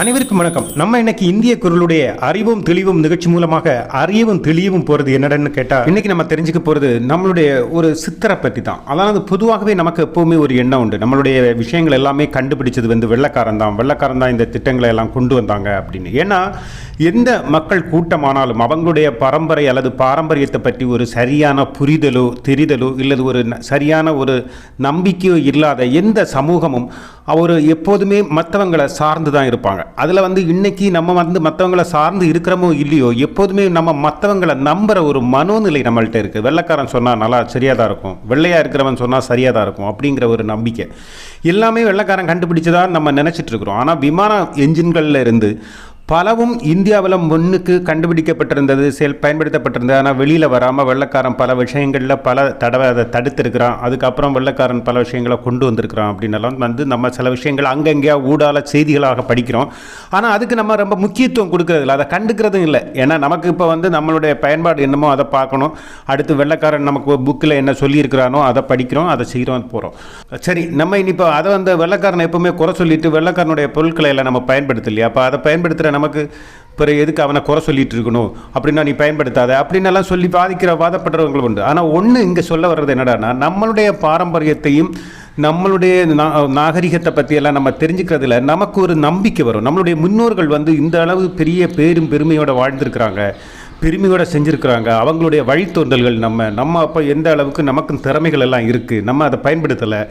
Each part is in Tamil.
அனைவருக்கும் வணக்கம். நம்ம இன்னைக்கு இந்திய குரலுடைய அறிவும் தெளிவும் நிகழ்ச்சி மூலமாக அறியவும் தெளிவும் போறது என்னடன்னு கேட்டா இன்னைக்கு நம்ம தெரிஞ்சுக்க போறது நம்மளுடைய ஒரு சித்தரை பற்றி தான். அதாவது பொதுவாகவே நமக்கு எப்பவுமே ஒரு எண்ணம் உண்டு. நம்மளுடைய விஷயங்கள் எல்லாமே கண்டுபிடிச்சது வந்து வெள்ளக்காரன் தான். வெள்ளக்காரன் தான் இந்த திட்டங்களை எல்லாம் கொண்டு வந்தாங்க அப்படின்னு. ஏன்னா எந்த மக்கள் கூட்டமானாலும் அவங்களுடைய பரம்பரை அல்லது பாரம்பரியத்தை பற்றி ஒரு சரியான புரிதலோ தெரிதலோ இல்லது ஒரு சரியான ஒரு நம்பிக்கையோ இல்லாத எந்த சமூகமும் அவர் எப்போதுமே மற்றவங்களை சார்ந்து தான் இருப்பாங்க. அதில் வந்து இன்னைக்கு நம்ம வந்து மற்றவங்களை சார்ந்து இருக்கிறோமோ இல்லையோ எப்போதுமே நம்ம மற்றவங்களை நம்புகிற ஒரு மனோநிலை நம்மள்கிட்ட இருக்குது வெள்ளைக்காரன் சொன்னால் நல்லா சரியாக தான் இருக்கும். வெள்ளையாக இருக்கிறவன் சொன்னால் சரியாக தான் இருக்கும் அப்படிங்கிற ஒரு நம்பிக்கை. எல்லாமே வெள்ளைக்காரன் கண்டுபிடிச்சதான் நம்ம நினச்சிட்டு இருக்கிறோம். ஆனால் விமான என்ஜின்களில் இருந்து பலவும் இந்தியாவில் முன்னுக்கு கண்டுபிடிக்கப்பட்டிருந்தது செயல் பயன்படுத்தப்பட்டிருந்தது. ஆனால் வெளியில் வராமல் வெள்ளக்காரன் பல விஷயங்களில் பல தடவை அதை தடுத்திருக்கிறான். அதுக்கப்புறம் வெள்ளக்காரன் பல விஷயங்களை கொண்டு வந்திருக்கிறான் அப்படின்னலாம் வந்து நம்ம சில விஷயங்கள் அங்கங்கேயா ஊடால செய்திகளாக படிக்கிறோம். ஆனால் அதுக்கு நம்ம ரொம்ப முக்கியத்துவம் கொடுக்கறதில்ல. அதை கண்டுக்கிறதும் இல்லை. ஏன்னா நமக்கு இப்போ வந்து நம்மளுடைய பயன்பாடு என்னமோ அதை பார்க்கணும். அடுத்து வெள்ளைக்காரன் நமக்கு புக்கில் என்ன சொல்லியிருக்கிறானோ அதை படிக்கிறோம் அதை செய்கிறோம் போகிறோம் சரி நம்ம இனி இப்போ அதை வந்து வெள்ளக்காரனை எப்பவுமே குறை சொல்லிட்டு வெள்ளக்காரனுடைய பொருட்களை எல்லாம் நம்ம பயன்படுத்தலையா? அப்போ அதை பயன்படுத்துகிற நமக்கு பிறகு எதுக்கு அவனை குறை சொல்லிட்டு இருக்கணும்? அப்படின்னா நீ பயன்படுத்தாத. அப்படின்னெல்லாம் சொல்லி பாதிக்கிற வாதப்படுறவங்க உண்டு. ஆனால் ஒன்று இங்கே சொல்ல வர்றது என்னடான்னா நம்மளுடைய பாரம்பரியத்தையும் நம்மளுடைய நா- நாகரிகத்தை பற்றியெல்லாம் நம்ம தெரிஞ்சுக்கிறதுல நமக்கு ஒரு நம்பிக்கை வரும். நம்மளுடைய முன்னோர்கள் வந்து இந்த அளவு பெரிய பேரும் பெருமையோட வாழ்ந்திருக்கிறாங்க பெருமையோடு செஞ்சுருக்கிறாங்க. அவங்களுடைய வழித்தோன்றல்கள் நம்ம நம்ம அப்போ எந்த அளவுக்கு நமக்கும் திறமைகள் எல்லாம் இருக்குது நம்ம அதை பயன்படுத்தலை.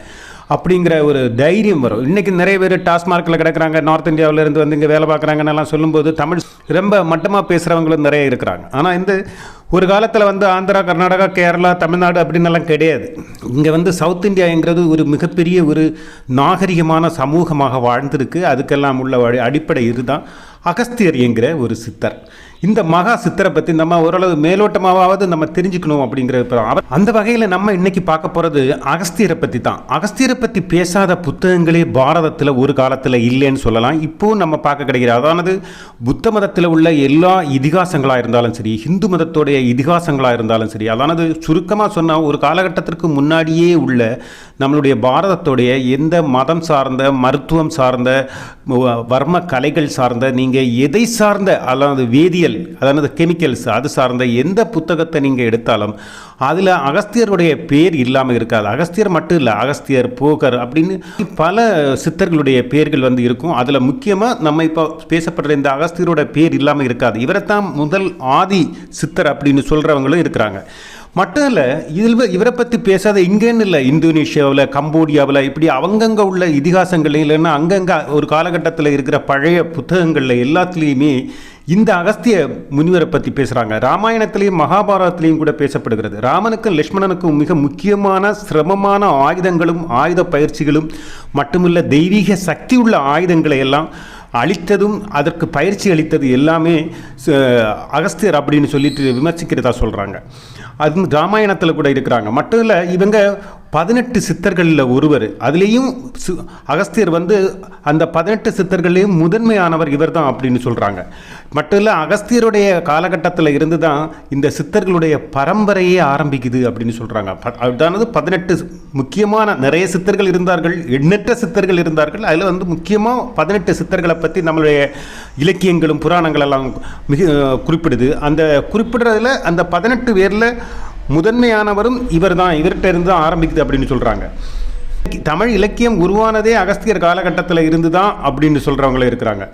அப்படிங்கிற ஒரு தைரியம் வரும். இன்றைக்கி நிறைய பேர் டாஸ்மார்க்கில் கிடக்குறாங்க நார்த் இந்தியாவிலேருந்து வந்து இங்கே வேலை பார்க்குறாங்கன்னு எல்லாம் சொல்லும்போது தமிழ் ரொம்ப மட்டமாக பேசுகிறவங்களும் நிறைய இருக்கிறாங்க. ஆனால் இந்த ஒரு காலத்தில் வந்து ஆந்திரா கர்நாடகா கேரளா தமிழ்நாடு அப்படின்னெல்லாம் கிடையாது. இங்கே வந்து சவுத் இந்தியாங்கிறது ஒரு மிகப்பெரிய ஒரு நாகரிகமான சமூகமாக வாழ்ந்திருக்கு. அதுக்கெல்லாம் உள்ள வழி அடிப்படை இதுதான் அகஸ்தியர் என்கிற ஒரு சித்தர். இந்த மகா சித்தரை பற்றி நம்ம ஓரளவு மேலோட்டமாவது நம்ம தெரிஞ்சுக்கணும் அப்படிங்கிற அவர் அந்த வகையில் நம்ம இன்னைக்கு பார்க்க போகிறது அகஸ்தியரை பற்றி தான். அகஸ்தியரை பற்றி பேசாத புத்தகங்களே பாரதத்தில் ஒரு காலத்தில் இல்லைன்னு சொல்லலாம். இப்போவும் நம்ம பார்க்க கிடைக்கிற அதானது புத்த மதத்தில் உள்ள எல்லா இதிகாசங்களாக இருந்தாலும் சரி ஹிந்து மதத்தோடைய இதிகாசங்களாக இருந்தாலும் சரி அதானது சுருக்கமாக சொன்னால் ஒரு காலகட்டத்திற்கு முன்னாடியே உள்ள நம்மளுடைய பாரதத்தோடைய எந்த மதம் சார்ந்த மருத்துவம் சார்ந்த வ- வர்ம கலைகள் சார்ந்த நீங்கள் எதை சார்ந்த அதாவது வேதிய உயிரியல் அதாவது கெமிக்கல்ஸ் அது சார்ந்த எந்த புத்தகத்தை நீங்கள் எடுத்தாலும் அதில் அகஸ்தியருடைய பேர் இல்லாமல் இருக்காது. அகஸ்தியர் மட்டும் இல்லை அகஸ்தியர் போகர் அப்படின்னு பல சித்தர்களுடைய பேர்கள் வந்து இருக்கும். அதில் முக்கியமாக நம்ம இப்போ பேசப்படுற இந்த அகஸ்தியரோட பேர் இல்லாமல் இருக்காது. இவரைத்தான் முதல் ஆதி சித்தர் அப்படின்னு சொல்கிறவங்களும் இருக்கிறாங்க. மட்டும் இல்லை இதில் இவரை பற்றி பேசாத இங்கேன்னு இல்லை இந்தோனேஷியாவில் கம்போடியாவில் இப்படி அவங்கங்க உள்ள இதிகாசங்கள் இல்லைன்னா அங்கங்கே ஒரு காலகட்டத்தில் இருக்கிற பழைய புத்தகங்களில் எல்லாத்துலேயுமே இந்த அகஸ்திய முனிவரை பற்றி பேசுகிறாங்க ராமாயணத்திலையும் மகாபாரதத்திலையும் கூட பேசப்படுகிறது. ராமனுக்கும் லக்ஷ்மணனுக்கும் மிக முக்கியமான சிரமமான ஆயுதங்களும் ஆயுத பயிற்சிகளும் மட்டுமில்ல தெய்வீக சக்தி உள்ள ஆயுதங்களை எல்லாம் அளித்ததும் அதற்கு பயிற்சி அளித்தது எல்லாமே ச- அகஸ்தியர் அப்படின்னு சொல்லிட்டு விமர்சிக்கிறதா சொல்கிறாங்க அது ராமாயணத்தில் கூட இருக்கிறாங்க. மட்டும் இல்லை இவங்க பதினெட்டு சித்தர்களில் ஒருவர். அதுலேயும் சு- அகஸ்தியர் வந்து அந்த பதினெட்டு சித்தர்களையும் முதன்மையானவர் இவர் தான் அப்படின்னு சொல்கிறாங்க மட்டும் இல்லை அகஸ்தியருடைய காலகட்டத்தில் இருந்து தான் இந்த சித்தர்களுடைய பரம்பரையே ஆரம்பிக்குது அப்படின்னு சொல்கிறாங்க அதானது பதினெட்டு முக்கியமான நிறைய சித்தர்கள் இருந்தார்கள் எண்ணற்ற சித்தர்கள் இருந்தார்கள். அதில் வந்து முக்கியமாக பதினெட்டு சித்தர்களை பற்றி நம்மளுடைய இலக்கியங்களும் புராணங்கள் எல்லாம் மிக குறிப்பிடுது. அந்த குறிப்பிடுறதுல அந்த பதினெட்டு பேரில் முதன்மையானவரும் இவர் தான் இவர்கிட்ட இருந்து தான் ஆரம்பிக்குது அப்படின்னு சொல்கிறாங்க தமிழ் இலக்கியம் உருவானதே அகஸ்தியர் காலகட்டத்தில் இருந்து தான் அப்படின்னு சொல்கிறவங்களே இருக்கிறாங்க.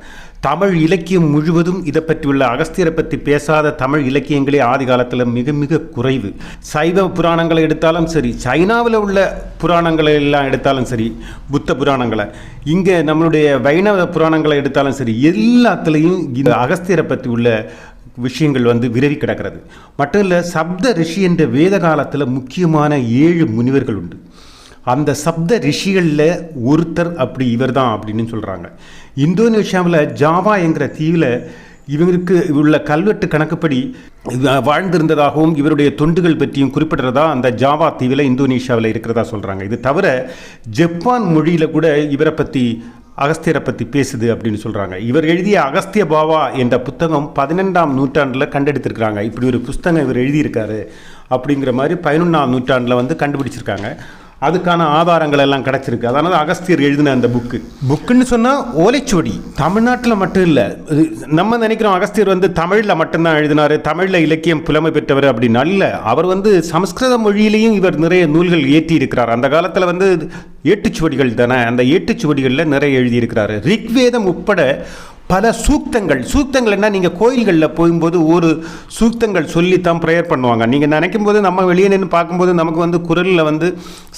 தமிழ் இலக்கியம் முழுவதும் இதை பற்றியுள்ள அகஸ்தியரை பற்றி பேசாத தமிழ் இலக்கியங்களே ஆதி காலத்தில் மிக மிக குறைவு. சைவ புராணங்களை எடுத்தாலும் சரி சைனாவில் உள்ள புராணங்களை எல்லாம் எடுத்தாலும் சரி புத்த புராணங்களை இங்கே நம்மளுடைய வைணவ புராணங்களை எடுத்தாலும் சரி எல்லாத்துலேயும் இந்த அகஸ்தியரை பற்றி உள்ள விஷயங்கள் வந்து விரவி கிடக்கிறது. மட்டும் இல்லை சப்த ரிஷி என்ற வேத காலத்தில் முக்கியமான ஏழு முனிவர்கள் உண்டு. அந்த சப்த ரிஷிகளில் ஒருத்தர் அப்படி இவர்தான் அப்படின்னு சொல்கிறாங்க இந்தோனேஷியாவில் ஜாவா என்கிற தீவில் இவங்களுக்கு உள்ள கல்வெட்டு கணக்குப்படி வாழ்ந்திருந்ததாகவும் இவருடைய தொண்டுகள் பற்றியும் குறிப்பிடுறதா அந்த ஜாவா தீவில் இந்தோனேஷியாவில் இருக்கிறதா சொல்கிறாங்க இது தவிர ஜப்பான் மொழியில் கூட இவரை பற்றி அகஸ்தியரை பற்றி பேசுது அப்படின்னு சொல்கிறாங்க இவர் எழுதிய அகஸ்திய பாவா என்ற புத்தகம் பதினெண்டாம் நூற்றாண்டில் கண்டெடுத்திருக்கிறாங்க. இப்படி ஒரு புஸ்தகம் இவர் எழுதியிருக்காரு அப்படிங்கிற மாதிரி பதினொன்றாம் நூற்றாண்டில் வந்து கண்டுபிடிச்சிருக்காங்க. அதுக்கான ஆதாரங்கள் எல்லாம் கிடச்சிருக்கு. அதனால் அகஸ்தியர் எழுதின அந்த புக்கு. புக்குன்னு சொன்னால் ஓலைச்சுவடி. தமிழ்நாட்டில் மட்டும் இல்லை. நம்ம நினைக்கிறோம் அகஸ்தியர் வந்து தமிழில் மட்டும்தான் எழுதினாரு. தமிழில் இலக்கியம் புலமை பெற்றவர் அப்படின்னு இல்லை அவர் வந்து சமஸ்கிருத மொழியிலையும் இவர் நிறைய நூல்கள் ஏற்றி இருக்கிறார் அந்த காலத்தில் வந்து ஏட்டுச்சுவடிகள் தானே? அந்த ஏட்டுச்சுவடிகளில் நிறைய எழுதியிருக்கிறாரு. ரிக்வேதம் உட்பட பல சூக்தங்கள். சூக்தங்கள் என்ன? நீங்கள் கோயில்களில் போகும்போது ஒரு சூக்தங்கள் சொல்லித்தான் ப்ரேயர் பண்ணுவாங்க. நீங்கள் நினைக்கும் போது நம்ம வெளியே நின்று பார்க்கும்போது நமக்கு வந்து குரலில் வந்து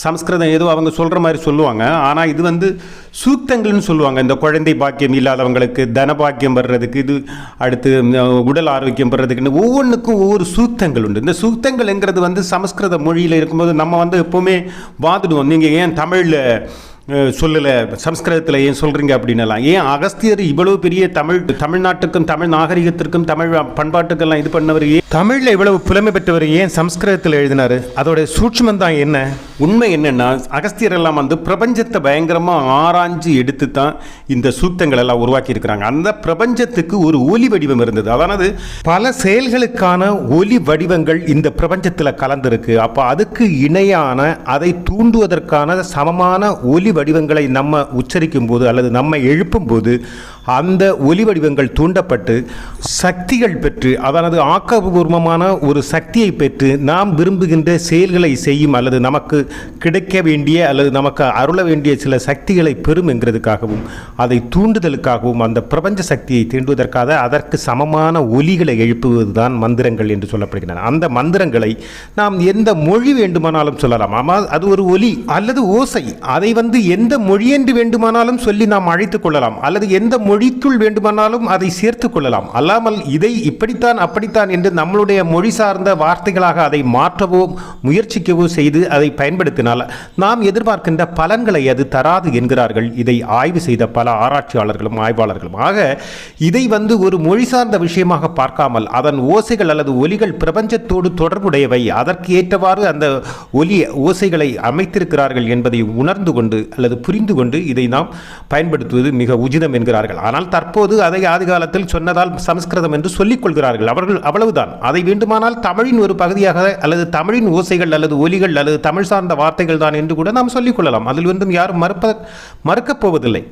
சமஸ்கிருதம் ஏதோ அவங்க சொல்கிற மாதிரி சொல்லுவாங்க. ஆனால் இது வந்து சூக்தங்கள்னு சொல்லுவாங்க. இந்த குழந்தை பாக்கியம் இல்லாதவங்களுக்கு தன பாக்கியம் வர்றதுக்கு இது அடுத்து உடல் ஆரோக்கியம் வர்றதுக்குன்னு ஒவ்வொன்றுக்கும் ஒவ்வொரு சூக்தங்கள் உண்டு. இந்த சூக்தங்கள்ங்கிறது வந்து சமஸ்கிருத மொழியில் இருக்கும்போது நம்ம வந்து எப்போவுமே வாதிடுவோம். நீங்கள் ஏன் தமிழில் சொல்லல சம்ஸ்கிருதத்தில் ஏன் சொல்றீங்க அப்படின்னலாம். ஏன் அகஸ்தியர் இவ்வளவு பெரிய தமிழ் தமிழ்நாட்டுக்கும் தமிழ் நாகரிகத்திற்கும் தமிழ் பண்பாட்டுக்கெல்லாம் இது பண்ணவர் ஏன்? தமிழில் இவ்வளவு புலமை பெற்றவர் ஏன் சம்ஸ்கிருதத்தில் எழுதினாரு? அதோட சூட்சுமம் தான் என்ன? உண்மை என்னன்னா அகஸ்தியர் எல்லாம் வந்து பிரபஞ்சத்தை பயங்கரமா ஆராய்ஞ்சு எடுத்து தான் இந்த சூக்தங்கள் எல்லாம் உருவாக்கி இருக்கிறாங்க அந்த பிரபஞ்சத்துக்கு ஒரு ஒலி வடிவம் இருந்தது. அதானது பல செயல்களுக்கான ஒலி வடிவங்கள் இந்த பிரபஞ்சத்தில் கலந்திருக்கு. அப்போ அதுக்கு இணையான அதை தூண்டுவதற்கான சமமான ஒலி வடிவங்களை நம்ம உச்சரிக்கும் போது அல்லது நம்ம எழுப்பும் போது அந்த ஒலி வடிவங்கள் தூண்டப்பட்டு சக்திகள் பெற்று அதானது ஆக்கபூர்வமான ஒரு சக்தியை பெற்று நாம் விரும்புகின்ற செயல்களை செய்யும் அல்லது நமக்கு கிடைக்க வேண்டிய அல்லது நமக்கு அருள வேண்டிய சில சக்திகளை பெறும் என்கிறதுக்காகவும் அதை தூண்டுதலுக்காகவும் அந்த பிரபஞ்ச சக்தியை தீண்டுவதற்காக அதற்கு சமமான ஒலிகளை எழுப்புவதுதான் மந்திரங்கள் என்று சொல்லப்படுகின்றன. அந்த மந்திரங்களை நாம் எந்த மொழி வேண்டுமானாலும் சொல்லலாம். ஆனால் அது ஒரு ஒலி அல்லது ஓசை. அதை வந்து எந்த மொழி என்று வேண்டுமானாலும் சொல்லி நாம் அழைத்துக் கொள்ளலாம். அல்லது எந்த மொழிக்குள் வேண்டுமானாலும் அதை சேர்த்து கொள்ளலாம். அல்லாமல் இதை இப்படித்தான் அப்படித்தான் என்று நம்மளுடைய மொழி சார்ந்த வார்த்தைகளாக அதை மாற்றவோ முயற்சிக்கவோ செய்து அதை பயன்படுத்தினால் நாம் எதிர்பார்க்கின்ற பலன்களை அது தராது என்கிறார்கள். இதை ஆய்வு செய்த பல ஆராய்ச்சியாளர்களும் ஆய்வாளர்களும். ஆக இதை வந்து ஒரு மொழி சார்ந்த விஷயமாக பார்க்காமல் அதன் ஓசைகள் அல்லது ஒலிகள் பிரபஞ்சத்தோடு தொடர்புடையவை அதற்கு ஏற்றவாறு அந்த ஒலி ஓசைகளை அமைத்திருக்கிறார்கள் என்பதை உணர்ந்து கொண்டு அல்லது புரிந்து கொண்டு இதை நாம் பயன்படுத்துவது மிக உச்சிதம் என்கிறார்கள். ஆனால் தற்போது அதை ஆதி காலத்தில் சொன்னதால் சமஸ்கிருதம் என்று சொல்லிக் கொள்கிறார்கள். அவர்கள் அவ்வளவுதான். அதை வேண்டுமானால் தமிழின் ஒரு பகுதியாக அல்லது தமிழின் ஓசைகள் அல்லது ஒலிகள் அல்லது தமிழ் சார்ந்த வார்த்தைகள் தான் என்று கூட நாம் சொல்லிக் கொள்ளலாம். அதில் ஒன்றும் யாரும் மறுப்ப மறுக்கப் போவதில்லை.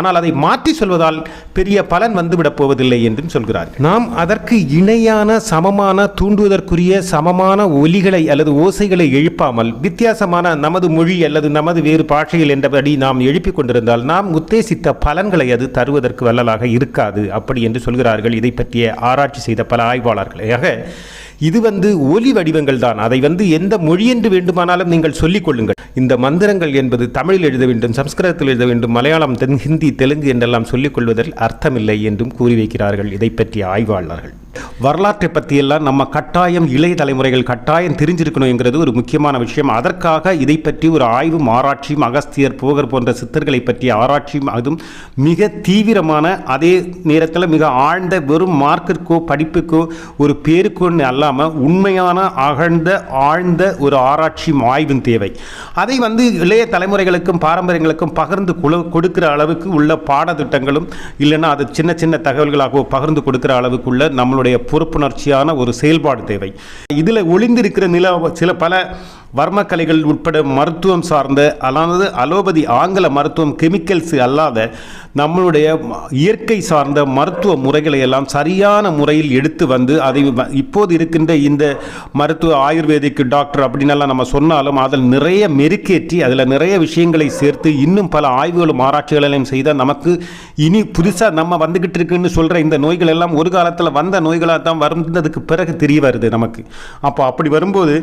ஆனால் அதை மாற்றி சொல்வதால் பெரிய பலன் வந்துவிடப் போவதில்லை என்றும் சொல்கிறார். நாம் அதற்கு இணையான சமமான தூண்டுவதற்குரிய சமமான ஒலிகளை அல்லது ஓசைகளை எழுப்பாமல் வித்தியாசமான நமது மொழி அல்லது நமது வேறு பாஷையில் என்றபடி நாம் எழுப்பிக் கொண்டிருந்தால் நாம் உத்தேசித்த பலன்களை அது தருவதற்கு வல்லலாக இருக்காது அப்படி என்று சொல்கிறார்கள். இதை பற்றிய ஆராய்ச்சி செய்த பல ஆய்வாளர்கள் ஆக இது வந்து ஒலி வடிவங்கள் தான். அதை வந்து எந்த மொழி என்று வேண்டுமானாலும் நீங்கள் சொல்லிக் கொள்ளுங்கள். இந்த மந்திரங்கள் என்பது தமிழில் எழுத வேண்டும் சம்ஸ்கிருதத்தில் எழுத வேண்டும் மலையாளம் தென் ஹிந்தி தெலுங்கு என்றெல்லாம் சொல்லிக் கொள்வதில் அர்த்தமில்லை என்றும் கூறி வைக்கிறார்கள். இதை பற்றிய ஆய்வாளர்கள். வரலாற்றை பற்றியெல்லாம் நம்ம கட்டாயம் இளைய தலைமுறைகள் கட்டாயம் தெரிஞ்சிருக்கணுங்கிறது ஒரு முக்கியமான விஷயம். அதற்காக இதை பற்றி ஒரு ஆய்வும் ஆராய்ச்சியும் அகஸ்தியர் போகர் போன்ற சித்தர்களை பற்றிய ஆராய்ச்சியும் அதுவும் மிக தீவிரமான அதே நேரத்தில் மிக ஆழ்ந்த வெறும் மார்க்கிற்கோ படிப்புக்கோ ஒரு பேருக்கோன்னு அல்லாமல் உண்மையான அகழ்ந்த ஆழ்ந்த ஒரு ஆராய்ச்சியும் ஆய்வும் தேவை. அதை வந்து இளைய தலைமுறைகளுக்கும் பாரம்பரியங்களுக்கும் பகிர்ந்து குழு கொடுக்கிற அளவுக்கு உள்ள பாடத்திட்டங்களும் இல்லைன்னா அது சின்ன சின்ன தகவல்களாகவோ பகிர்ந்து கொடுக்கிற அளவுக்குள்ள நம்மளுடைய பொறுப்புணர்ச்சியான ஒரு செயல்பாடு தேவை. இதில் ஒளிந்திருக்கிற நில சில பல வர்மக்கலைகள் உட்பட மருத்துவம் சார்ந்த அல்லாது அலோபதி ஆங்கில மருத்துவம் கெமிக்கல்ஸ் அல்லாத நம்மளுடைய இயற்கை சார்ந்த மருத்துவ முறைகளை எல்லாம் சரியான முறையில் எடுத்து வந்து அதை இப்போது இருக்கின்ற இந்த மருத்துவ ஆயுர்வேதிக் டாக்டர் அப்படின்னெல்லாம் நம்ம சொன்னாலும் அதில் நிறைய மெருக்கேற்றி அதில் நிறைய விஷயங்களை சேர்த்து இன்னும் பல ஆய்வுகளும் ஆராய்ச்சிகளையும் செய்தால் நமக்கு இனி புதுசாக நம்ம வந்துக்கிட்டு இருக்குன்னு சொல்கிற இந்த நோய்கள் எல்லாம் ஒரு காலத்தில் வந்த நோய்களாக தான் வந்ததுக்கு பிறகு தெரிய வருது நமக்கு. அப்போ அப்படி வரும்போது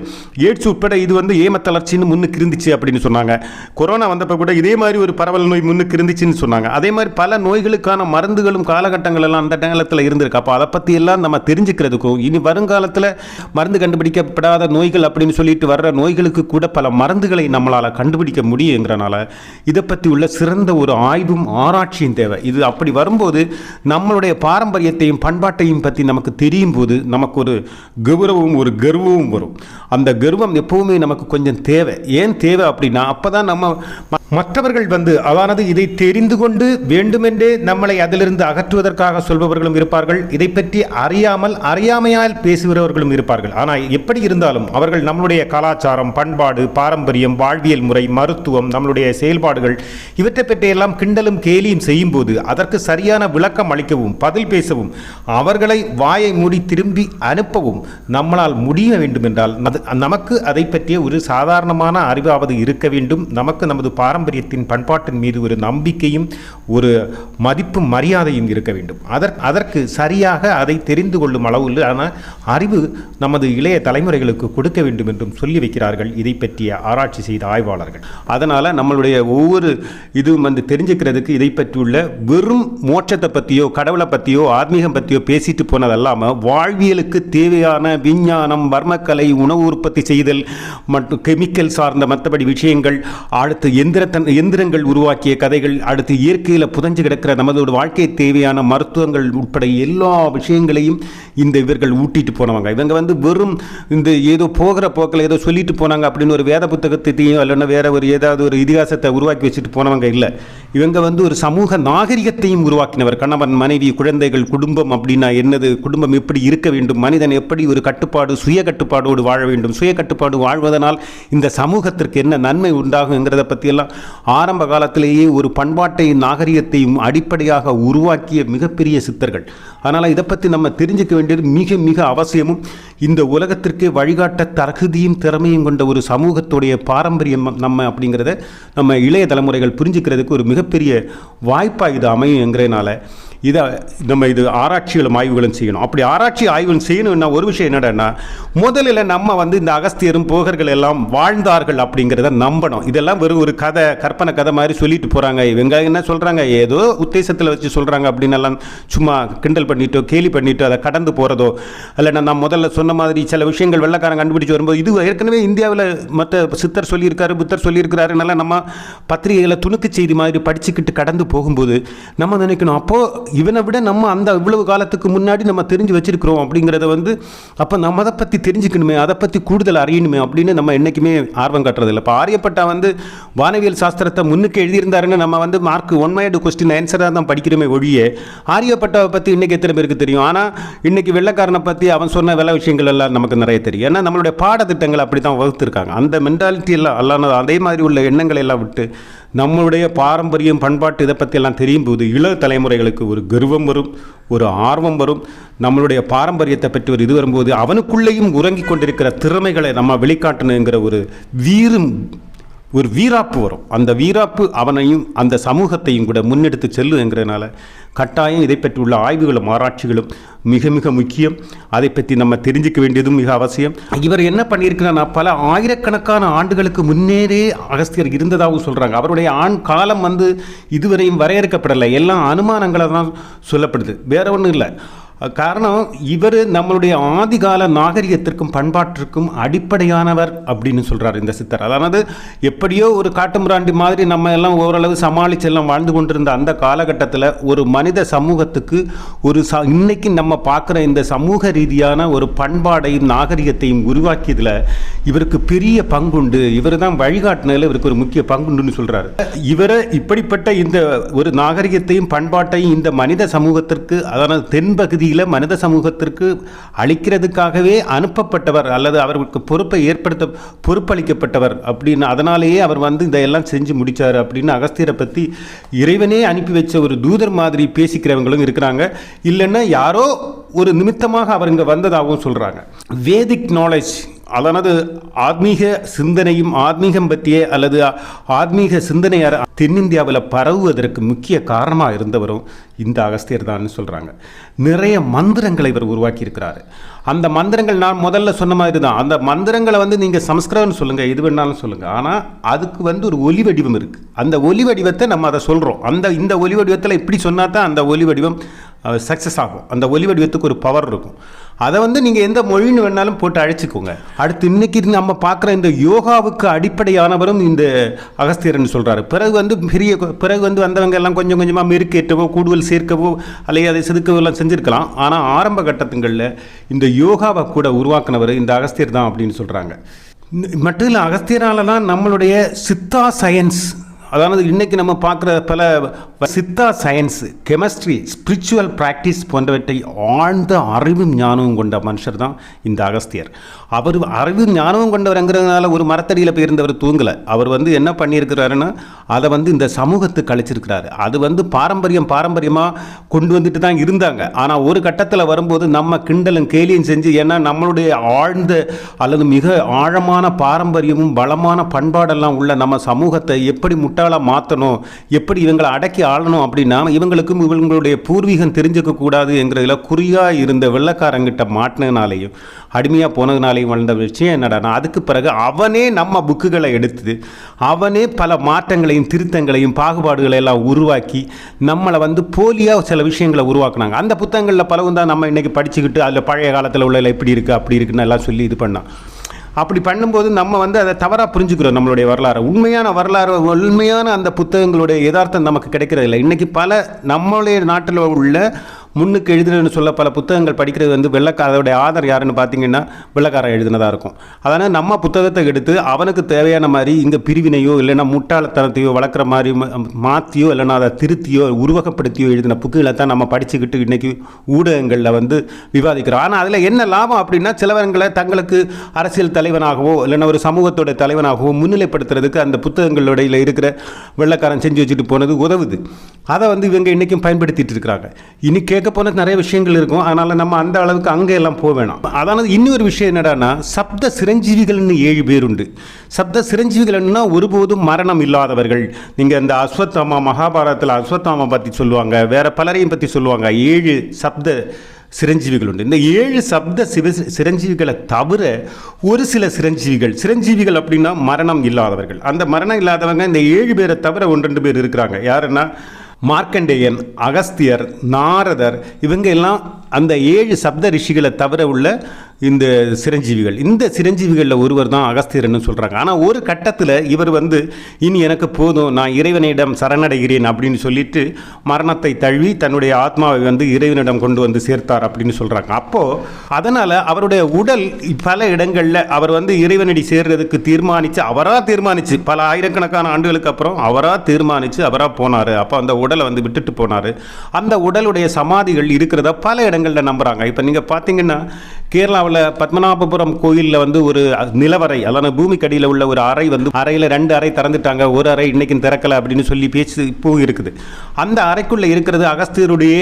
எய்ட்ஸ் உட்பட இது வந்து ஏமத்தளர்ச்சின்னு முன்னுக்கு இருந்துச்சு அப்படின்னு சொன்னாங்க. கொரோனா வந்தப்போ கூட இதே மாதிரி ஒரு பரவல் நோய் முன்னுக்கு இருந்துச்சுன்னு சொன்னாங்க. அதே மாதிரி பல நோய்களுக்கான மருந்துகளும் காலகட்டங்கள் எல்லாம் அந்த நேரத்தில் இருந்திருக்கு. அப்போ அதை பற்றி எல்லாம் நம்ம தெரிஞ்சுக்கிறதுக்கும் இனி வருங்காலத்தில் மருந்து கண்டுபிடிக்கப்படாத நோய்கள் அப்படின்னு சொல்லிட்டு வர்ற நோய்களுக்கு கூட பல மருந்துகளை நம்மளால் கண்டுபிடிக்க முடியுங்கிறனால இதை பற்றி உள்ள சிறந்த ஒரு ஆய்வும் ஆராய்ச்சியும் தேவை. இது அப்படி வரும்போது நம்மளுடைய பாரம்பரியத்தையும் பண்பாட்டையும் பற்றி நமக்கு தெரியும் போது நமக்கு ஒரு கௌரவமும் ஒரு கர்வமும் வரும். அந்த கர்வம் எப்பவுமே நமக்கு கொஞ்சம் தேவை. ஏன் தேவை அப்படின்னா அப்பதான் நம்ம மற்றவர்கள் வந்து அதானது இதை தெரிந்து கொண்டு வேண்டுமென்றே நம்மளை அதிலிருந்து அகற்றுவதற்காக சொல்பவர்களும் இருப்பார்கள். இதை பற்றி அறியாமல் அறியாமையால் பேசுகிறவர்களும் இருப்பார்கள். ஆனால் எப்படி இருந்தாலும் அவர்கள் நம்மளுடைய கலாச்சாரம் பண்பாடு பாரம்பரியம் வாழ்வியல் முறை மருத்துவம் நம்மளுடைய செயல்பாடுகள் இவற்றை பற்றியெல்லாம் கிண்டலும் கேலியும் செய்யும்போது அதற்கு சரியான விளக்கம் அளிக்கவும் பதில் பேசவும் அவர்களை வாயை மூடி திரும்பி அனுப்பவும் நம்மளால் முடிய வேண்டுமென்றால் நமக்கு அதை பற்றி பற்றிய ஒரு சாதாரணமான அறிவாவது இருக்க வேண்டும். நமக்கு நமது பாரம்பரியத்தின் பண்பாட்டின் மீது ஒரு நம்பிக்கையும் ஒரு மதிப்பும் மரியாதையும் இருக்க வேண்டும். அதற்கு அதற்கு சரியாக அதை தெரிந்து கொள்ளும் அளவுலான அறிவு நமது இளைய தலைமுறைகளுக்கு கொடுக்க வேண்டும் என்றும் சொல்லி வைக்கிறார்கள். இதை பற்றிய ஆராய்ச்சி செய்த ஆய்வாளர்கள். அதனால் நம்மளுடைய ஒவ்வொரு இதுவும் வந்து தெரிஞ்சுக்கிறதுக்கு இதை பற்றியுள்ள வெறும் மோட்சத்தை பற்றியோ கடவுளை பற்றியோ ஆன்மீகம் பற்றியோ பேசிட்டு போனதல்லாமல் வாழ்வியலுக்கு தேவையான விஞ்ஞானம் வர்மக்கலை உணவு உற்பத்தி செய்தல் மற்றும் கெமிக்கல் சார்ந்த மற்றபடி விஷயங்கள் அடுத்து எந்திரத்தன் எந்திரங்கள் உருவாக்கிய கதைகள் அடுத்து இயற்கையில் புதஞ்சு கிடக்கிற நமது வாழ்க்கை தேவையான மருத்துவங்கள் உட்பட எல்லா விஷயங்களையும் இந்த இவர்கள் ஊட்டிட்டு போனவங்க. இவங்க வந்து வெறும் இந்த ஏதோ போகிற போக்கில் ஏதோ சொல்லிட்டு போனாங்க அப்படின்னு ஒரு வேத புத்தகத்தையும் இல்லைன்னா வேற ஒரு ஏதாவது ஒரு இதிகாசத்தை உருவாக்கி வச்சுட்டு போனவங்க இல்லை. இவங்க வந்து ஒரு சமூக நாகரிகத்தையும் உருவாக்கினவர். கணவன் மனைவி குழந்தைகள் குடும்பம் அப்படின்னா என்னது? குடும்பம் எப்படி இருக்க வேண்டும்? மனிதன் எப்படி ஒரு கட்டுப்பாடு சுய கட்டுப்பாடோடு வாழ வேண்டும்? சுய கட்டுப்பாடு பண்ணுவதனால் இந்த சமூகத்திற்கு என்ன நன்மை உண்டாகுங்கிறத பற்றியெல்லாம் ஆரம்ப காலத்திலேயே ஒரு பண்பாட்டையும் நாகரிகத்தையும் அடிப்படையாக உருவாக்கிய மிகப்பெரிய சித்தர்கள். அதனால் இதை பற்றி நம்ம தெரிஞ்சுக்க வேண்டியது மிக மிக அவசியமும் இந்த உலகத்திற்கே வழிகாட்ட தகுதியும் திறமையும் கொண்ட ஒரு சமூகத்துடைய பாரம்பரியம் நம்ம அப்படிங்கிறத நம்ம இளைய தலைமுறைகள் புரிஞ்சுக்கிறதுக்கு ஒரு மிகப்பெரிய வாய்ப்பாக இது அமையும் என்கிறனால இதை நம்ம இது ஆராய்ச்சிகளும் ஆய்வுகளும் செய்யணும். அப்படி ஆராய்ச்சி ஆய்வுகள் செய்யணும்னா ஒரு விஷயம் என்னடான்னா முதலில் நம்ம வந்து இந்த அகஸ்தியரும் போகர்கள் எல்லாம் வாழ்ந்தார்கள் அப்படிங்கிறத நம்பணும். இதெல்லாம் வெறும் ஒரு கதை கற்பனை கதை மாதிரி சொல்லிட்டு போகிறாங்க இவங்க என்ன சொல்கிறாங்க ஏதோ உத்தேசத்தில் வச்சு சொல்கிறாங்க அப்படின்னு எல்லாம் சும்மா கிண்டல் பண்ணிட்டோ கேலி பண்ணிட்டோ அதை கடந்து போகிறதோ இல்லைன்னா நான் முதல்ல சொன்ன மாதிரி சில விஷயங்கள் வெள்ளக்காரன் கண்டுபிடிச்சு வரும்போது இது ஏற்கனவே இந்தியாவில் மற்ற சித்தர் சொல்லியிருக்காரு புத்தர் சொல்லியிருக்கிறாருனால நம்ம பத்திரிகைகளை துணுக்கு செய்தி மாதிரி படிச்சுக்கிட்டு கடந்து போகும்போது நம்ம நினைக்கணும் அப்போது இவனை விட நம்ம அந்த இவ்வளவு காலத்துக்கு முன்னாடி நம்ம தெரிஞ்சு வச்சுருக்கிறோம் அப்படிங்கிறத வந்து அப்போ நம்ம அதை பற்றி தெரிஞ்சுக்கணுமே அதை பற்றி கூடுதல் அறியணுமே அப்படின்னு நம்ம என்றைக்குமே ஆர்வம் காட்டுறதில்ல. இப்போ ஆரியப்பட்டா வந்து வானவியல் சாஸ்திரத்தை முன்னுக்கு எழுதியிருந்தாருன்னு நம்ம வந்து மார்க் ஒன் மைடு கொஸ்டின் ஆன்சராக தான் படிக்கிறோமே ஒழிய ஆரியப்பட்டாவை பற்றி இன்றைக்கி எத்தனை பேருக்கு தெரியும்? ஆனால் இன்றைக்கி வெள்ளைக்காரனை பற்றி அவன் சொன்ன வில விஷயங்கள் எல்லாம் நமக்கு நிறைய தெரியும். ஏன்னா நம்மளுடைய பாடத்திட்டங்கள் அப்படி தான் வகுத்துருக்காங்க. அந்த மென்டாலிட்டி எல்லாம் அல்லான அதே மாதிரி உள்ள எண்ணங்களை எல்லாம் விட்டு நம்மளுடைய பாரம்பரியம் பண்பாட்டு இதை பற்றியெல்லாம் தெரியும் போது இள தலைமுறைகளுக்கு ஒரு கர்வம் வரும் ஒரு ஆர்வம் வரும். நம்மளுடைய பாரம்பரியத்தை பற்றி ஒரு இது வரும்போது அவனுக்குள்ளேயும் உறங்கிக் கொண்டிருக்கிற திறமைகளை நம்ம வெளிக்காட்டணுங்கிற ஒரு வீரும் ஒரு வீராப்பு வரும். அந்த வீராப்பு அவனையும் அந்த சமூகத்தையும் கூட முன்னெடுத்து செல்லுங்கிறதுனால கட்டாயம் இதை பற்றியுள்ள ஆய்வுகளும் ஆராய்ச்சிகளும் மிக மிக முக்கியம். அதை பற்றி நம்ம தெரிஞ்சுக்க வேண்டியதும் மிக அவசியம். இவர் என்ன பண்ணியிருக்கிறார்னா பல ஆயிரக்கணக்கான ஆண்டுகளுக்கு முன்னேறே அகஸ்தியர் இருந்ததாகவும் சொல்கிறாங்க அவருடைய ஆண் காலம் வந்து இதுவரையும் வரையறுக்கப்படலை. எல்லாம் அனுமானங்களை தான் சொல்லப்படுது. வேற ஒன்றும் இல்லை. காரணம் இவர் நம்மளுடைய ஆதிகால நாகரிகத்திற்கும் பண்பாட்டிற்கும் அடிப்படையானவர் அப்படின்னு சொல்கிறார் இந்த சித்தர். அதாவது எப்படியோ ஒரு காட்டுமிராண்டி மாதிரி நம்ம எல்லாம் ஓரளவு சமாளிச்செல்லாம் வாழ்ந்து கொண்டிருந்த அந்த காலகட்டத்தில் ஒரு மனித சமூகத்துக்கு ஒரு ச இன்னைக்கு நம்ம பார்க்குற இந்த சமூக ரீதியான ஒரு பண்பாடையும் நாகரிகத்தையும் உருவாக்கியதில் இவருக்கு பெரிய பங்குண்டு. இவர் தான் வழிகாட்டினதில் இவருக்கு ஒரு முக்கிய பங்குண்டுன்னு சொல்கிறாரு இவரை இப்படிப்பட்ட இந்த ஒரு நாகரிகத்தையும் பண்பாட்டையும் இந்த மனித சமூகத்திற்கு அதாவது சில மனித சமூகத்திற்கு அளிக்கிறதுக்காகவே அனுப்பப்பட்டவர் அல்லது அவருக்கு பொறுப்பை ஏற்படுத்த பொறுப்பளிக்கப்பட்டவர் அப்படின்னு அதனாலேயே அவர் வந்து இதையெல்லாம் செஞ்சு முடிச்சார் அப்படின்னு அகஸ்தியரை பற்றி இறைவனே அனுப்பி வச்ச ஒரு தூதர் மாதிரி பேசிக்கிறவங்களும் இருக்கிறாங்க. இல்லைன்னா யாரோ ஒரு நிமித்தமாக அவர் இங்கே வந்ததாகவும் சொல்கிறாங்க வேதிக் நாலேஜ் அதானது ஆத்மீக சிந்தனையும் ஆத்மீகம் பற்றிய அல்லது ஆத்மீக சிந்தனையார் தென்னிந்தியாவில் பரவுவதற்கு முக்கிய காரணமாக இருந்தவரும் இந்த அகஸ்தியர் தான் சொல்கிறாங்க நிறைய மந்திரங்களை இவர் உருவாக்கியிருக்கிறாரு. அந்த மந்திரங்கள் நான் முதல்ல சொன்ன மாதிரி தான் அந்த மந்திரங்களை வந்து நீங்கள் சமஸ்கிருதம்னு சொல்லுங்கள் எது வேணாலும் சொல்லுங்கள் ஆனால் அதுக்கு வந்து ஒரு ஒலி வடிவம் இருக்குது அந்த ஒலி வடிவத்தை நம்ம அதை சொல்கிறோம் அந்த இந்த ஒலி வடிவத்தில் இப்படி சொன்னால் தான் அந்த ஒலி வடிவம் சக்ஸஸ் ஆகும். அந்த ஒலி வடிவத்துக்கு ஒரு பவர் இருக்கும். அதை வந்து நீங்கள் எந்த மொழின்னு வேணாலும் போட்டு அழைச்சிக்கோங்க. அடுத்து இன்னைக்கு நம்ம பார்க்குற இந்த யோகாவுக்கு அடிப்படையானவரும் இந்த அகஸ்தியர்னு சொல்கிறாரு பிறகு வந்து பெரிய பிறகு வந்து வந்தவங்க எல்லாம் கொஞ்சம் கொஞ்சமாக மெருக்கேற்றவோ கூடுதல் சேர்க்கவோ அல்லது அதை செதுக்கவோ எல்லாம் செஞ்சுருக்கலாம். ஆனால் ஆரம்ப கட்டத்துங்களில் இந்த யோகாவை கூட உருவாக்குனவர் இந்த அகஸ்தியர் தான் அப்படின்னு சொல்கிறாங்க மட்டும் இல்லை அகஸ்தியரால் தான் நம்மளுடைய சித்தா சயின்ஸ் அதாவது இன்றைக்கி நம்ம பார்க்குற பல Siddha science chemistry spiritual practice போன்றவற்றை ஆழ்ந்த அறிவும் ஞானமும் கொண்ட மனுஷர் தான் இந்த அகஸ்தியர். அவர் அறிவும் ஞானமும் கொண்டவர்ங்கிறதுனால ஒரு மரத்தடியில் போயிருந்தவர் தூங்கலை. அவர் வந்து என்ன பண்ணியிருக்கிறாருன்னா அதை வந்து இந்த சமூகத்துக்கு அழிச்சிருக்கிறாரு அது வந்து பாரம்பரியம் பாரம்பரியமாக கொண்டு வந்துட்டு தான் இருந்தாங்க. ஆனால் ஒரு கட்டத்தில் வரும்போது நம்ம கிண்டலும் கேலியும் செஞ்சு ஏன்னா நம்மளுடைய ஆழ்ந்த அல்லது மிக ஆழமான பாரம்பரியமும் பலமான பண்பாடெல்லாம் உள்ள நம்ம சமூகத்தை எப்படி முட்டாளாக மாற்றணும் எப்படி இவங்களை அடக்கி ஆளணும் அப்படின்னா இவங்களுக்கும் இவங்களுடைய பூர்வீகம் தெரிஞ்சுக்கக்கூடாது என்கிறதுல குறியாக இருந்த வெள்ளக்காரங்கிட்ட மாட்டினதுனாலையும் அடிமையாக போனதுனாலையும் வளர்ந்த விஷயம் என்னடா அதுக்கு பிறகு அவனே நம்ம புக்குகளை எடுத்து அவனே பல மாற்றங்களையும் திருத்தங்களையும் பாகுபாடுகளை எல்லாம் உருவாக்கி நம்மளை வந்து போலியாக சில விஷயங்களை உருவாக்குனாங்க. அந்த புத்தகங்களில் பலவும் தான் நம்ம இன்றைக்கி படிச்சுக்கிட்டு அதில் பழைய காலத்தில் உள்ள எப்படி இருக்குது அப்படி இருக்குன்னு எல்லாம் சொல்லி இது பண்ணான். அப்படி பண்ணும்போது நம்ம வந்து அதை தவறாக புரிஞ்சுக்கிறோம் நம்மளுடைய வரலாறு. உண்மையான வரலாறு உண்மையான அந்த புத்தகங்களுடைய யதார்த்தம் நமக்கு கிடைக்கிறது இல்லை இன்றைக்கி பல நம்மளுடைய நாட்டில் உள்ள முன்னுக்கு எழுதுனதுன்னு சொல்ல பல புத்தகங்கள் படிக்கிறது வந்து வெள்ளக்காரோடைய ஆதர் யாருன்னு பார்த்தீங்கன்னா வெள்ளக்காரன் எழுதினதாக இருக்கும். அதனால் நம்ம புத்தகத்தை எடுத்து அவனுக்கு தேவையான மாதிரி இங்கே பிரிவினையோ இல்லைன்னா முட்டாளத்தனத்தையோ வளர்க்குற மாதிரி மாற்றியோ இல்லைன்னா அதை திருத்தியோ உருவகப்படுத்தியோ எழுதின புக்குகளை தான் நம்ம படிச்சுக்கிட்டு இன்றைக்கி ஊடகங்களில் வந்து விவாதிக்கிறோம். ஆனால் அதில் என்ன லாபம் அப்படின்னா சிலவங்களை தங்களுக்கு அரசியல் தலைவனாகவோ இல்லைன்னா ஒரு சமூகத்தோட தலைவனாகவோ முன்னிலைப்படுத்துறதுக்கு அந்த புத்தகங்களுடைய இருக்கிற வெள்ளக்காரன் செஞ்சு வச்சுட்டு போனது உதவுது. அதை வந்து இவங்க இன்றைக்கும் பயன்படுத்திட்டு இருக்கிறாங்க. இனி கேட்க போன நிறைய விஷயங்கள் இருக்கும். அதனால் நம்ம அந்த அளவுக்கு அங்கே எல்லாம் போக வேணாம். அதானது இன்னொரு விஷயம் என்னடான்னா சப்த சிரஞ்சீவிகள்னு ஏழு பேர் உண்டு. சப்த சிரஞ்சீவிகள்னா ஒருபோதும் மரணம் இல்லாதவர்கள். நீங்கள் இந்த அஸ்வத்தாமா மகாபாரதத்தில் அஸ்வத்தாமா பற்றி சொல்லுவாங்க. வேற பலரையும் பற்றி சொல்லுவாங்க. ஏழு சப்த சிரஞ்சீவிகள் உண்டு. இந்த ஏழு சப்த சிவ சிரஞ்சீவிகளை தவிர ஒரு சில சிரஞ்சீவிகள் சிரஞ்சீவிகள் அப்படின்னா மரணம் இல்லாதவர்கள். அந்த மரணம் இல்லாதவங்க இந்த ஏழு பேரை தவிர ஒன்று ரெண்டு பேர் இருக்கிறாங்க. யாருன்னா மார்க்கண்டேயன் அகஸ்தியர் நாரதர் இவங்க எல்லாம் அந்த ஏழு சப்த ரிஷிகளை தவிர உள்ள இந்த சிரஞ்சீவிகள். இந்த சிரஞ்சீவிகளில் ஒருவர் தான் அகஸ்தியர்னு சொல்கிறாங்க ஆனால் ஒரு கட்டத்தில் இவர் வந்து இனி எனக்கு போதும் நான் இறைவனிடம் சரணடைகிறேன் அப்படின்னு சொல்லிட்டு மரணத்தை தழுவி தன்னுடைய ஆத்மாவை வந்து இறைவனிடம் கொண்டு வந்து சேர்த்தார் அப்படின்னு சொல்கிறாங்க அப்போது அதனால் அவருடைய உடல் பல இடங்களில் அவர் வந்து இறைவனடி சேர்றதுக்கு தீர்மானித்து அவராக தீர்மானித்து பல ஆயிரக்கணக்கான ஆண்டுகளுக்கு அப்புறம் அவராக தீர்மானித்து அவராக போனார். அப்போ அந்த உடலை வந்து விட்டுட்டு போனார். அந்த உடலுடைய சமாதிகள் இருக்கிறத பல இடங்களில் நம்புகிறாங்க இப்போ நீங்கள் பார்த்தீங்கன்னா கேரளாவில் பத்மநாபபுரம் கோயிலில் வந்து ஒரு நிலவறை அதாவது பூமிக்கடியில் உள்ள ஒரு அறை வந்து அறையில் ரெண்டு அறை திறந்துட்டாங்க. ஒரு அறை இன்னைக்கும் திறக்கலை அப்படின்னு சொல்லி பேச்சு இப்போவும் இருக்குது. அந்த அறைக்குள்ளே இருக்கிறது அகஸ்தியருடைய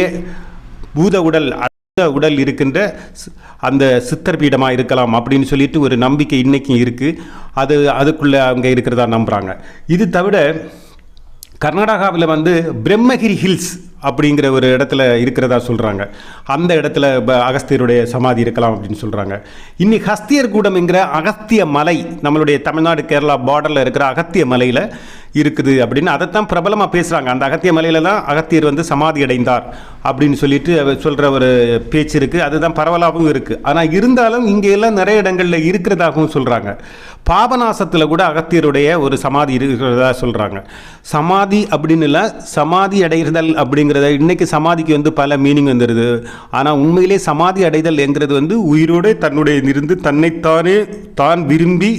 பூத உடல் அந்த உடல் இருக்கின்ற அந்த சித்தர் பீடமாக இருக்கலாம் அப்படின்னு சொல்லிட்டு ஒரு நம்பிக்கை இன்றைக்கும் இருக்குது அது அதுக்குள்ளே அவங்க இருக்கிறதா நம்புகிறாங்க இது தவிர கர்நாடகாவில் வந்து பிரம்மகிரி ஹில்ஸ் அப்படிங்கிற ஒரு இடத்துல இருக்கிறதா சொல்கிறாங்க அந்த இடத்துல அகஸ்தியருடைய சமாதி இருக்கலாம் அப்படின்னு சொல்கிறாங்க இன்னி ஹஸ்தியர் கூடம் என்கிற அகஸ்திய மலை நம்மளுடைய தமிழ்நாடு கேரளா பார்டரில் இருக்கிற அகத்திய மலையில் இருக்குது அப்படின்னு அதைத்தான் பிரபலமாக பேசுகிறாங்க அந்த அகத்திய மலையில் தான் அகத்தியர் வந்து சமாதி அடைந்தார் அப்படின்னு சொல்லிட்டு அவர் சொல்கிற ஒரு பேச்சு இருக்குது அதுதான் பரவலாகவும் இருக்குது ஆனால் இருந்தாலும் இங்கே எல்லாம் நிறைய இடங்களில் இருக்கிறதாகவும் சொல்கிறாங்க பாபநாசத்தில் கூட அகத்தியருடைய ஒரு சமாதி இருக்கிறதா சொல்கிறாங்க சமாதி அப்படின்னு இல்லை சமாதி அடைதல் அப்படிங்கிறத இன்றைக்கி சமாதிக்கு வந்து பல மீனிங் வந்துடுது ஆனால் உண்மையிலே சமாதி அடைதல் என்கிறது வந்து உயிரோடு தன்னுடைய இருந்து தன்னைத்தானே தான் விரும்பி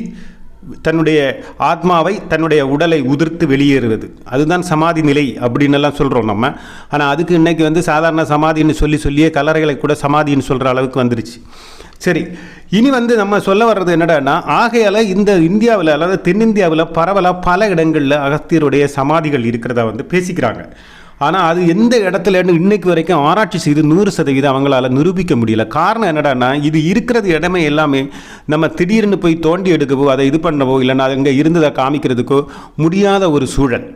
தன்னுடைய ஆத்மாவை தன்னுடைய உடலை உதிர்த்து வெளியேறுவது. அதுதான் சமாதி நிலை அப்படின்னு எல்லாம் சொல்கிறோம் நம்ம. ஆனால் அதுக்கு இன்னைக்கு வந்து சாதாரண சமாதின்னு சொல்லி சொல்லியே கல்லறைகளை கூட சமாதின்னு சொல்கிற அளவுக்கு வந்துருச்சு. சரி இனி வந்து நம்ம சொல்ல வர்றது என்னடான்னா ஆகையால் இந்த இந்தியாவில் அதாவது தென்னிந்தியாவில் பரவலாக பல இடங்களில் அகஸ்தியருடைய சமாதிகள் இருக்கிறதா வந்து பேசிக்கிறாங்க. ஆனால் அது எந்த இடத்துலன்னு இன்னைக்கு வரைக்கும் ஆராய்ச்சி செய்து நூறு சதவீதம் அவங்களால நிரூபிக்க முடியல. காரணம் என்னடான்னா இது இருக்கிறது இடமே எல்லாமே நம்ம திடீர்னு போய் தோண்டி எடுக்கவோ அதை இது பண்ணவோ இல்லைன்னா அங்கே இருந்ததை காமிக்கிறதுக்கோ முடியாத ஒரு சூழல்.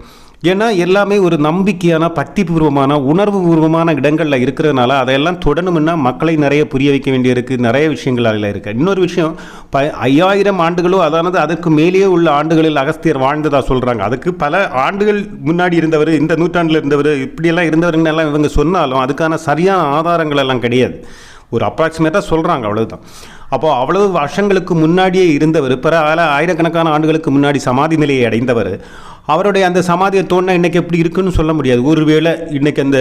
ஏன்னா எல்லாமே ஒரு நம்பிக்கையான பக்திபூர்வமான உணர்வு பூர்வமான இடங்களில் இருக்கிறதுனால அதையெல்லாம் தொடணும்னா மக்களை நிறைய புரிய வைக்க வேண்டியிருக்கு நிறைய விஷயங்கள் அதில் இருக்குது இன்னொரு விஷயம் ப ஐயாயிரம் ஆண்டுகளோ அதானது அதற்கு மேலேயே உள்ள ஆண்டுகளில் அகஸ்தியர் வாழ்ந்ததாக சொல்கிறாங்க அதுக்கு பல ஆண்டுகள் முன்னாடி இருந்தவர் இந்த நூற்றாண்டில் இருந்தவர் இப்படியெல்லாம் இருந்தவருன்னு எல்லாம் இவங்க சொன்னாலும் அதுக்கான சரியான ஆதாரங்கள் எல்லாம் கிடையாது. ஒரு அப்ராக்சிமேட்டாக சொல்கிறாங்க அவ்வளவுதான். அப்போ அவ்வளவு வருஷங்களுக்கு முன்னாடியே இருந்தவர் பிற ஆல ஆயிரக்கணக்கான ஆண்டுகளுக்கு முன்னாடி சமாதி நிலையை அடைந்தவர் அவருடைய அந்த சமாதியை தோண்டினா இன்னைக்கு எப்படி இருக்குன்னு சொல்ல முடியாது. ஒருவேளை இன்றைக்கி அந்த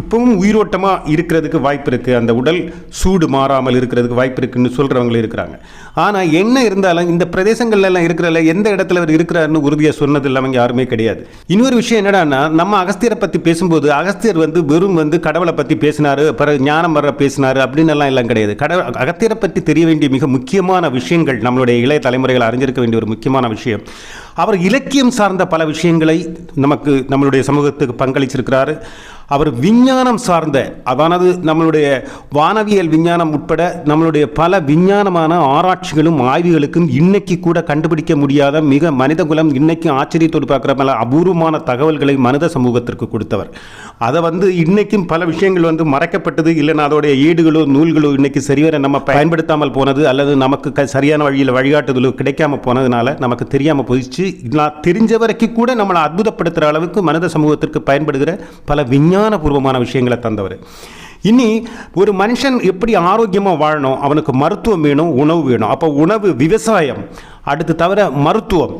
இப்பவும் உயிரோட்டமாக இருக்கிறதுக்கு வாய்ப்பு இருக்குது அந்த உடல் சூடு மாறாமல் இருக்கிறதுக்கு வாய்ப்பு இருக்குன்னு சொல்கிறவங்களும் இருக்கிறாங்க. ஆனால் என்ன இருந்தாலும் இந்த பிரதேசங்கள்லாம் இருக்கிறல எந்த இடத்துல அவர் இருக்கிறாருன்னு உறுதியாக சொன்னது இல்லாமல் யாருமே கிடையாது. இன்னொரு விஷயம் என்னடான்னா நம்ம அகஸ்தியரை பற்றி பேசும்போது அகஸ்தியர் வந்து வெறும் வந்து கடவுளை பற்றி பேசினார் பிறகு ஞானம் வர பேசினாரு அப்படின்னு எல்லாம் எல்லாம் கிடையாது. கடவுள் அகஸ்தியரை பற்றி தெரிய வேண்டிய மிக முக்கியமான விஷயங்கள் நம்மளுடைய இளைய தலைமுறைகள் அறிஞ்சிருக்க வேண்டிய ஒரு முக்கியமான விஷயம். அவர் இலக்கியம் சார்ந்த பல விஷயங்களை நமக்கு நம்மளுடைய சமூகத்துக்கு பங்களிச்சிருக்கிறாரு. அவர் விஞ்ஞானம் சார்ந்த அதானது நம்மளுடைய வானவியல் விஞ்ஞானம் உட்பட நம்மளுடைய பல விஞ்ஞானமான ஆராய்ச்சிகளும் ஆய்வுகளுக்கும் இன்னைக்கு கூட கண்டுபிடிக்க முடியாத மிக மனிதகுலம் இன்னைக்கு ஆச்சரியத்தோடு பார்க்குற பல அபூர்வமான தகவல்களை மனித சமூகத்திற்கு கொடுத்தவர். அதை வந்து இன்னைக்கும் பல விஷயங்கள் வந்து மறைக்கப்பட்டது. இல்லைன்னா அதோடைய ஏடுகளோ நூல்களோ இன்னைக்கு சரிவர நம்ம பயன்படுத்தாமல் போனது அல்லது நமக்கு க சரியான வழியில் வழிகாட்டுதலோ கிடைக்காம போனதுனால நமக்கு தெரியாமல் போயிடுச்சு. நான் தெரிஞ்ச வரைக்கும் கூட நம்மளை அற்புதப்படுத்துகிற அளவுக்கு மனித சமூகத்திற்கு பயன்படுகிற பல விஞ்ஞானபூர்வமான விஷயங்களை தந்தவர். இனி ஒரு மனுஷன் எப்படி ஆரோக்கியமாக வாழணும்? அவனுக்கு மருத்துவம் வேணும் உணவு வேணும். அப்போ உணவு விவசாயம் அடுத்து தவிர மருத்துவம்.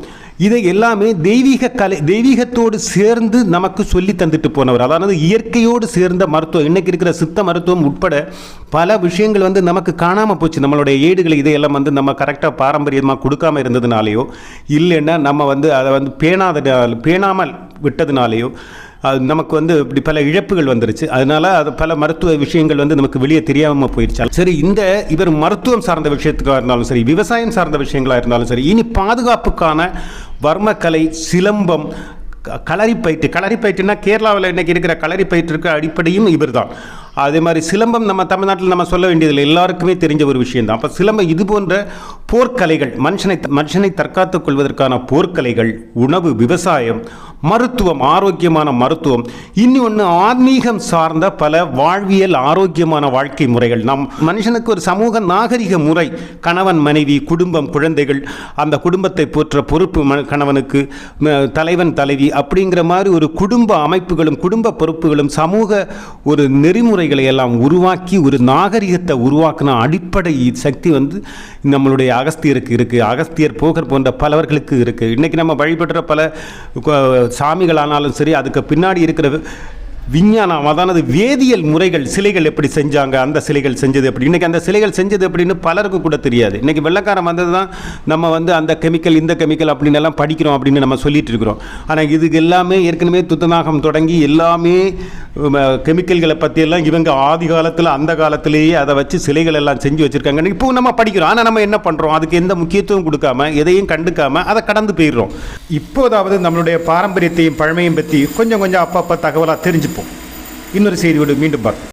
இதை எல்லாமே தெய்வீக கலை தெய்வீகத்தோடு சேர்ந்து நமக்கு சொல்லி தந்துட்டு போனவர். அதாவது இயற்கையோடு சேர்ந்த மருத்துவம். இன்னைக்கு இருக்கிற சித்த மருத்துவம் உட்பட பல விஷயங்கள் வந்து நமக்கு காணாமல் போச்சு. நம்மளுடைய ஏடுகள் இதையெல்லாம் வந்து நம்ம கரெக்டாக பாரம்பரியமாக கொடுக்காம இருந்ததுனாலேயோ இல்லைன்னா நம்ம வந்து அதை வந்து பேணாத பேணாமல் விட்டதுனாலேயோ நமக்கு வந்து இப்படி பல இழப்புகள் வந்துருச்சு. அதனால அது பல மருத்துவ விஷயங்கள் வந்து நமக்கு வெளியே தெரியாமல் போயிடுச்சு சரி இந்த இவர் மருத்துவம் சார்ந்த விஷயத்துக்காக இருந்தாலும் சரி விவசாயம் சார்ந்த விஷயங்களாக இருந்தாலும் சரி இனி பாதுகாப்புக்கான வர்மக்கலை சிலம்பம் க- களரிப்பயிற்று. களரிப்பயிற்றுனா கேரளாவில் இன்றைக்கி இருக்கிற களரிப்பயிற்றுக்கு அடிப்படையும் இவர் தான் அதே மாதிரி சிலம்பம் நம்ம தமிழ்நாட்டில் நம்ம சொல்ல வேண்டியதில்லை. எல்லாருக்குமே தெரிஞ்ச ஒரு விஷயந்தான் அப்போ சிலம்பம் இது போன்ற போர்க்கலைகள் மனுஷனை மனுஷனை தற்காத்துக் கொள்வதற்கான போர்க்கலைகள் உணவு விவசாயம் மருத்துவம் ஆரோக்கியமான மருத்துவம். இன்னொன்று ஆன்மீகம் சார்ந்த பல வாழ்வியல் ஆரோக்கியமான வாழ்க்கை முறைகள். நம் மனுஷனுக்கு ஒரு சமூக நாகரிக முறை. கணவன் மனைவி குடும்பம் குழந்தைகள். அந்த குடும்பத்தை போற்ற பொறுப்பு ம- கணவனுக்கு தலைவன் தலைவி அப்படிங்கிற மாதிரி ஒரு குடும்ப அமைப்புகளும் குடும்ப பொறுப்புகளும் சமூக ஒரு நெறிமுறைகளை எல்லாம் உருவாக்கி ஒரு நாகரிகத்தை உருவாக்கின அடிப்படை சக்தி வந்து நம்மளுடைய அகஸ்தியருக்கு இருக்குது அகஸ்தியர் போகர் போன்ற பலவர்களுக்கு இருக்குது இன்றைக்கி நம்ம வழிபடுற பல சாமிகளானாலும் சரி அதுக்கு பின்னாடி இருக்கிற விஞ்ஞானம் அதானது வேதியியல் முறைகள் சிலைகள் எப்படி செஞ்சாங்க அந்த சிலைகள் செஞ்சது எப்படி? இன்றைக்கி அந்த சிலைகள் செஞ்சது எப்படின்னு பலருக்கு கூட தெரியாது. இன்றைக்கி வெள்ளக்காரன் வந்தது தான் நம்ம வந்து அந்த கெமிக்கல் இந்த கெமிக்கல் அப்படின்னு எல்லாம் படிக்கிறோம் அப்படின்னு நம்ம சொல்லிட்டு இருக்கிறோம். ஆனால் இதுக்கு எல்லாமே ஏற்கனவே துத்தநாகம் தொடங்கி எல்லாமே கெமிக்கல்களை பற்றியெல்லாம் இவங்க ஆதி காலத்தில் அந்த காலத்திலேயே அதை வச்சு சிலைகள் எல்லாம் செஞ்சு வச்சுருக்காங்க. இப்போ நம்ம படிக்கிறோம். ஆனால் நம்ம என்ன பண்ணுறோம் அதுக்கு எந்த முக்கியத்துவம் கொடுக்காம எதையும் கண்டுக்காமல் அதை கடந்து போயிடுறோம். இப்போதாவது நம்மளுடைய பாரம்பரியத்தையும் பழமையும் பற்றி கொஞ்சம் கொஞ்சம் அப்பப்போ தகவலாக தெரிஞ்சு தெரிஞ்சுப்போம் இன்னொரு செய்தியோடு மீண்டும் பார்ப்போம்.